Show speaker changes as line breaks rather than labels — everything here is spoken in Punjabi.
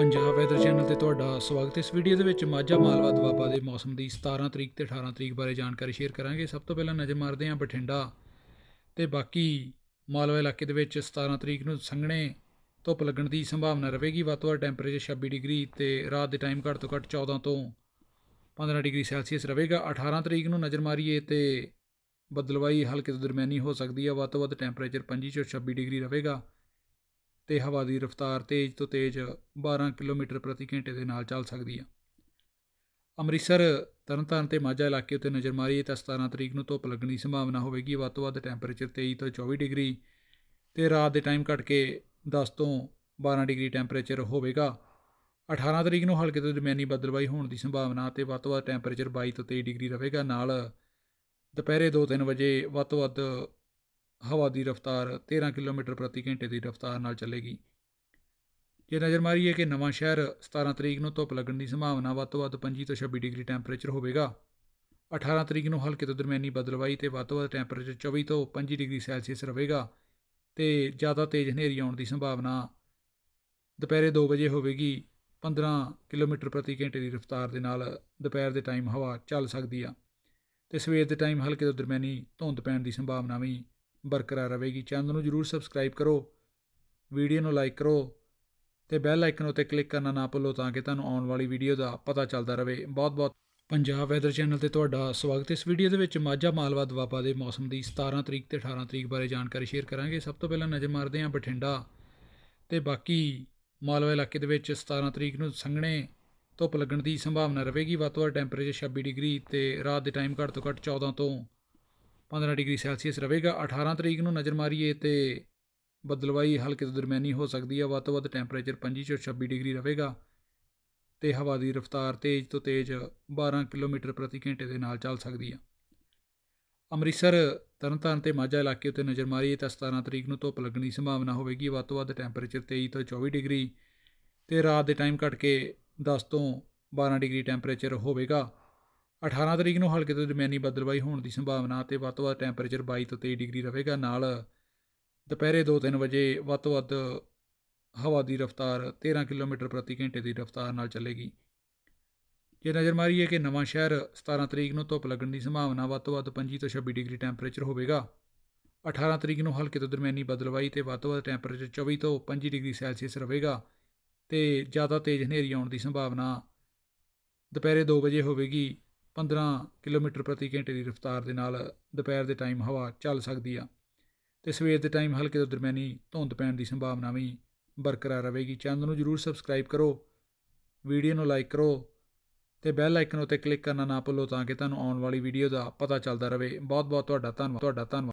ਪੰਜਾਬ ਵੈਦਰ ਚੈਨਲ ਤੇ ਤੁਹਾਡਾ ਸਵਾਗਤ ਹੈ। ਇਸ ਵੀਡੀਓ ਦੇ ਵਿੱਚ ਮਾਝਾ ਮਾਲਵਾ ਦੁਆਬਾ ਦੇ ਮੌਸਮ ਦੀ 17 ਤਰੀਕ ਤੇ 18 ਤਰੀਕ ਬਾਰੇ ਜਾਣਕਾਰੀ ਸ਼ੇਅਰ ਕਰਾਂਗੇ। ਸਭ ਤੋਂ ਪਹਿਲਾਂ ਨਜ਼ਰ ਮਾਰਦੇ ਹਾਂ ਬਠਿੰਡਾ ਤੇ ਬਾਕੀ ਮਾਲਵਾ ਇਲਾਕੇ ਦੇ ਵਿੱਚ 17 ਤਰੀਕ ਨੂੰ ਸੰਘਣੇ ਧੁੱਪ ਲੱਗਣ ਦੀ ਸੰਭਾਵਨਾ ਰਹੇਗੀ। ਵੱਧ ਤੋਂ ਵੱਧ ਟੈਂਪਰੇਚਰ 26 ਡਿਗਰੀ ਤੇ ਰਾਤ ਦੇ ਟਾਈਮ ਘੱਟ ਤੋਂ ਘੱਟ 14 ਤੋਂ 15 ਡਿਗਰੀ ਸੈਲਸੀਅਸ ਰਹੇਗਾ। 18 ਤਰੀਕ ਨੂੰ ਨਜ਼ਰ ਮਾਰੀਏ ਤੇ ਬਦਲਵਾਈ ਹਲਕੇ ਤੋਂ ਦਰਮਿਆਨੀ ਹੋ ਸਕਦੀ ਹੈ। ਵੱਧ ਤੋਂ ਵੱਧ ਟੈਂਪਰੇਚਰ 25 ਤੋਂ 26 ਡਿਗਰੀ ਰਹੇਗਾ। ਤੇ ਹਵਾ ਦੀ ਰਫ਼ਤਾਰ ਤੇਜ਼ ਤੋਂ ਤੇਜ਼ 12 ਕਿਲੋਮੀਟਰ ਪ੍ਰਤੀ ਘੰਟੇ ਦੇ ਨਾਲ ਚੱਲ ਸਕਦੀ ਹੈ ਅੰਮ੍ਰਿਤਸਰ, ਤਰਨਤਾਰਨ ਤੇ ਮਾਝਾ ਇਲਾਕੇ ਉੱਤੇ ਨਜ਼ਰ ਮਾਰੀਏ ਤਾਂ 17 ਤਰੀਕ ਨੂੰ ਧੁੱਪ ਲੱਗਣ ਦੀ ਸੰਭਾਵਨਾ ਹੋਵੇਗੀ। ਵੱਧ ਤੋਂ ਵੱਧ ਟੈਂਪਰੇਚਰ 23 ਤੋਂ 24 ਡਿਗਰੀ ਤੇ ਰਾਤ ਦੇ ਟਾਈਮ ਘਟ ਕੇ 10 ਤੋਂ 12 ਡਿਗਰੀ ਟੈਂਪਰੇਚਰ ਹੋਵੇਗਾ। 18 ਤਰੀਕ ਨੂੰ ਹਲਕੇ ਤੋਂ ਦਰਮਿਆਨੀ ਬੱਦਲਬਾਈ ਹੋਣ ਦੀ ਸੰਭਾਵਨਾ ਤੇ ਵੱਧ ਤੋਂ ਵੱਧ ਟੈਂਪਰੇਚਰ 22 ਤੋਂ 23 ਡਿਗਰੀ ਰਹੇਗਾ। ਨਾਲ ਦੁਪਹਿਰੇ 2-3 ਵਜੇ ਵੱਧ ਤੋਂ ਵੱਧ ਹਵਾ ਦੀ ਰਫ਼ਤਾਰ 13 ਕਿਲੋਮੀਟਰ ਪ੍ਰਤੀ ਘੰਟੇ ਦੀ ਰਫ਼ਤਾਰ ਨਾਲ ਚੱਲੇਗੀ। ਜੇ ਨਜ਼ਰ ਮਾਰੀਏ ਕਿ ਨਵਾਂ ਸ਼ਹਿਰ 17 ਤਰੀਕ ਨੂੰ ਧੁੱਪ ਲੱਗਣ ਦੀ ਸੰਭਾਵਨਾ ਵੱਧ ਤੋਂ ਵੱਧ 25 ਤੋਂ 26 ਡਿਗਰੀ ਟੈਂਪਰੇਚਰ ਹੋਵੇਗਾ। 18 ਤਰੀਕ ਨੂੰ ਹਲਕੇ ਤੋਂ ਦਰਮਿਆਨੀ ਬਦਲਵਾਈ ਤੇ ਵੱਧ ਤੋਂ ਵੱਧ ਟੈਂਪਰੇਚਰ 24 ਤੋਂ 25 ਡਿਗਰੀ ਸੈਲਸੀਅਸ ਰਹੇਗਾ ਤੇ ਜ਼ਿਆਦਾ ਤੇਜ਼ ਹਨੇਰੀ ਆਉਣ ਦੀ ਸੰਭਾਵਨਾ ਦੁਪਹਿਰੇ 2 ਵਜੇ ਹੋਵੇਗੀ। 15 ਕਿਲੋਮੀਟਰ ਪ੍ਰਤੀ ਘੰਟੇ ਦੀ ਰਫ਼ਤਾਰ ਦੇ ਨਾਲ ਦੁਪਹਿਰ ਦੇ ਟਾਈਮ ਹਵਾ ਚੱਲ ਸਕਦੀ ਆ ਤੇ ਸਵੇਰ ਦੇ ਟਾਈਮ ਹਲਕੇ ਤੋਂ ਦਰਮਿਆਨੀ ਧੁੰਦ ਪੈਣ ਦੀ ਸੰਭਾਵਨਾ ਵੀ ਬਰਕਰਾਰ ਰਹੇਗੀ। ਚੈਨਲ ਨੂੰ ਜਰੂਰ ਸਬਸਕ੍ਰਾਈਬ ਕਰੋ, ਵੀਡੀਓ ਨੂੰ ਲਾਈਕ ਕਰੋ ਤੇ ਬੈਲ ਆਈਕਨ ਉੱਤੇ ਕਲਿੱਕ ਕਰਨਾ ਨਾ ਭੁੱਲੋ ਤਾਂ ਕਿ ਤੁਹਾਨੂੰ ਆਉਣ ਵਾਲੀ ਵੀਡੀਓ ਦਾ ਪਤਾ ਚੱਲਦਾ ਰਹੇ। ਬਹੁਤ ਬਹੁਤ ਪੰਜਾਬ ਵੈਦਰ ਚੈਨਲ ਤੇ ਤੁਹਾਡਾ ਸਵਾਗਤ। ਹੈ ਇਸ ਵੀਡੀਓ ਦੇ ਵਿੱਚ ਮਾਝਾ ਮਾਲਵਾ ਦੁਆਬਾ ਦੇ ਮੌਸਮ ਦੀ 17 ਤਰੀਕ ਤੇ 18 ਤਰੀਕ ਬਾਰੇ ਜਾਣਕਾਰੀ ਸ਼ੇਅਰ ਕਰਾਂਗੇ। ਸਭ ਤੋਂ ਪਹਿਲਾਂ ਨਜ਼ਰ ਮਾਰਦੇ ਹਾਂ ਬਠਿੰਡਾ ਤੇ ਬਾਕੀ ਮਾਲਵਾ ਇਲਾਕੇ ਦੇ ਵਿੱਚ 17 ਤਰੀਕ ਨੂੰ ਸੰਘਣੇ ਧੁੱਪ ਲੱਗਣ ਦੀ ਸੰਭਾਵਨਾ ਰਹੇਗੀ। ਵੱਧ ਤੋਂ ਵੱਧ ਟੈਂਪਰੇਚਰ 26 ਡਿਗਰੀ ਤੇ ਰਾਤ ਦੇ ਟਾਈਮ ਘੱਟ ਤੋਂ ਘੱਟ 14 ਤੋਂ 15 ਡਿਗਰੀ ਸੈਲਸੀਅਸ ਰਹੇਗਾ। 18 ਤਰੀਕ ਨੂੰ ਨਜ਼ਰ ਮਾਰੀਏ ਤੇ ਬਦਲਵਾਈ ਹਲਕੇ ਤੋਂ ਦਰਮਿਆਨੀ ਹੋ ਸਕਦੀ ਹੈ। ਵੱਧ ਤੋਂ ਵੱਧ ਟੈਂਪਰੇਚਰ 25 ਤੋਂ 26 ਡਿਗਰੀ ਰਹੇਗਾ ਤੇ ਹਵਾ ਦੀ ਰਫ਼ਤਾਰ ਤੇਜ਼ ਤੋਂ ਤੇਜ਼ 12 ਕਿਲੋਮੀਟਰ ਪ੍ਰਤੀ ਘੰਟੇ ਦੇ ਨਾਲ ਚੱਲ ਸਕਦੀ ਹੈ। ਅੰਮ੍ਰਿਤਸਰ, ਤਰਨਤਾਰਨ ਤੇ ਮਾਝਾ ਇਲਾਕੇ ਉੱਤੇ ਨਜ਼ਰ ਮਾਰੀਏ ਤਾਂ 17 ਤਰੀਕ ਨੂੰ ਧੁੱਪ ਲੱਗਣ ਦੀ ਸੰਭਾਵਨਾ ਹੋਵੇਗੀ। ਵੱਧ ਤੋਂ ਵੱਧ ਟੈਂਪਰੇਚਰ 23 ਤੋਂ 24 ਡਿਗਰੀ ਤੇ ਰਾਤ ਦੇ ਟਾਈਮ ਘਟ ਕੇ 10 ਤੋਂ 12 ਡਿਗਰੀ ਟੈਂਪਰੇਚਰ ਹੋਵੇਗਾ। 18 ਤਰੀਕ ਨੂੰ ਹਲਕੇ ਤੋਂ ਦਰਮਿਆਨੀ ਬੱਦਲਬਾਈ ਹੋਣ ਦੀ ਸੰਭਾਵਨਾ ਤੇ ਵੱਧ ਤੋਂ ਵੱਧ ਟੈਂਪਰੇਚਰ 22 ਤੋਂ 23 ਡਿਗਰੀ ਰਹੇਗਾ ਨਾਲ ਦੁਪਹਿਰੇ 2-3 ਵਜੇ ਵੱਧ ਤੋਂ ਵੱਧ ਹਵਾ ਦੀ ਰਫ਼ਤਾਰ 13 ਕਿਲੋਮੀਟਰ ਪ੍ਰਤੀ ਘੰਟੇ ਦੀ ਰਫ਼ਤਾਰ ਨਾਲ ਚੱਲੇਗੀ। ਜੇ ਨਜ਼ਰ ਮਾਰੀਏ ਕਿ ਨਵਾਂ ਸ਼ਹਿਰ 17 ਤਰੀਕ ਨੂੰ ਧੁੱਪ ਲੱਗਣ ਦੀ ਸੰਭਾਵਨਾ ਵੱਧ ਤੋਂ ਵੱਧ 25 ਤੋਂ 26 ਡਿਗਰੀ ਟੈਂਪਰੇਚਰ ਹੋਵੇਗਾ। 18 ਤਰੀਕ ਨੂੰ ਹਲਕੇ ਤੋਂ ਦਰਮਿਆਨੀ ਬੱਦਲਵਾਈ ਤੇ ਵੱਧ ਤੋਂ ਵੱਧ ਟੈਂਪਰੇਚਰ 24 ਤੋਂ 25 ਡਿਗਰੀ ਸੈਲਸੀਅਸ ਰਹੇਗਾ ਤੇ ਜ਼ਿਆਦਾ ਤੇਜ਼ ਹਨੇਰੀ ਆਉਣ ਦੀ ਸੰਭਾਵਨਾ ਦੁਪਹਿਰੇ 2 ਵਜੇ ਹੋਵੇਗੀ। 15 ਕਿਲੋਮੀਟਰ ਪ੍ਰਤੀ ਘੰਟੇ ਦੀ ਰਫ਼ਤਾਰ ਦੇ ਨਾਲ ਦੁਪਹਿਰ ਦੇ ਟਾਈਮ ਹਵਾ ਚੱਲ ਸਕਦੀ ਆ ਤੇ ਸਵੇਰ ਦੇ ਟਾਈਮ ਹਲਕੇ ਤੋਂ ਦਰਮਿਆਨੀ ਧੁੰਦ ਪੈਣ ਦੀ ਸੰਭਾਵਨਾ ਵੀ ਬਰਕਰਾਰ ਰਹੇਗੀ। ਚੈਨਲ ਨੂੰ ਜਰੂਰ ਸਬਸਕ੍ਰਾਈਬ ਕਰੋ ਵੀਡੀਓ ਨੂੰ ਲਾਈਕ ਕਰੋ ਤੇ ਬੈਲ ਆਈਕਨ ਉੱਤੇ ਕਲਿੱਕ ਕਰਨਾ ਨਾ ਭੁੱਲੋ ਤਾਂ ਕਿ ਤੁਹਾਨੂੰ ਆਉਣ ਵਾਲੀ ਵੀਡੀਓ ਦਾ ਪਤਾ ਚੱਲਦਾ ਰਹੇ। ਬਹੁਤ ਬਹੁਤ ਤੁਹਾਡਾ ਧੰਨਵਾਦ ਤੁਹਾਡਾ ਧੰਨਵਾਦ।